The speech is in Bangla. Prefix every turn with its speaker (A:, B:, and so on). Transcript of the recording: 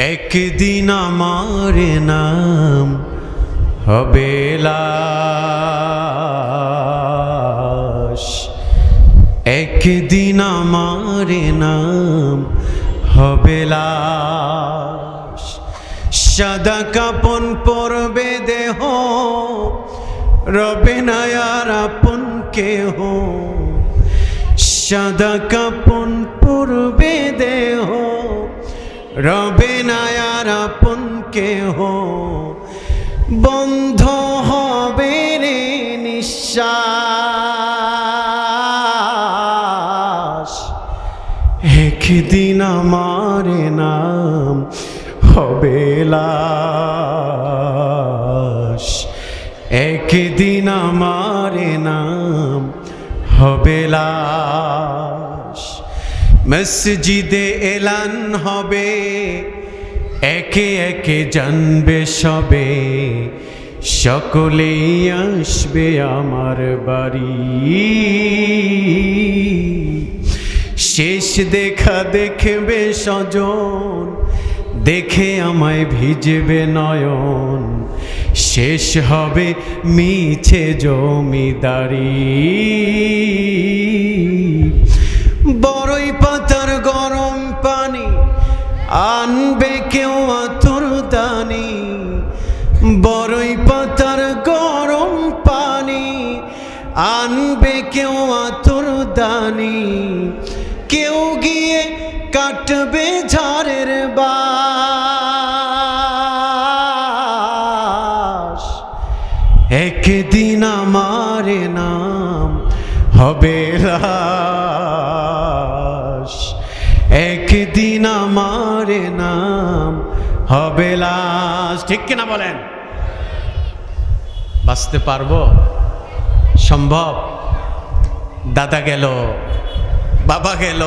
A: একদিন আমার নাম হবে লাশ। একদিন আমার নাম হবে লাশ। সাদা কাপন পরবে দেহ, রবে না আর আপন কেহ। সাদা কাপন পরবে দেহ রবে না আর আপন কেহ। বন্ধ হবে রে নিঃশ্বাস। একদিন আমার নাম হবে লাশ। একদিন আমার নাম হবে লাশ। মসজিদে এলান হবে। একে একে জানবে সবে। সকলেই আসবে আমার বাড়ি। শেষ দেখা দেখবে সজন দেখে আমায় ভিজবে নয়ন। শেষ হবে মিছে জমিদারি। বড়ই পাতার গরম পানি, আনবে কেউ আতর দানি। বড়ই পাতার গরম পানি, আনবে কেউ আতর দানি। কেউ গিয়ে কাটবে ঝাড়ের বাস। একদিন আমার নাম হবে লাশ নাম হবে লাশ। ঠিক কিনা বলেন? বাঁচতে পারব? সম্ভব? দাদা গেল বাবা গেল।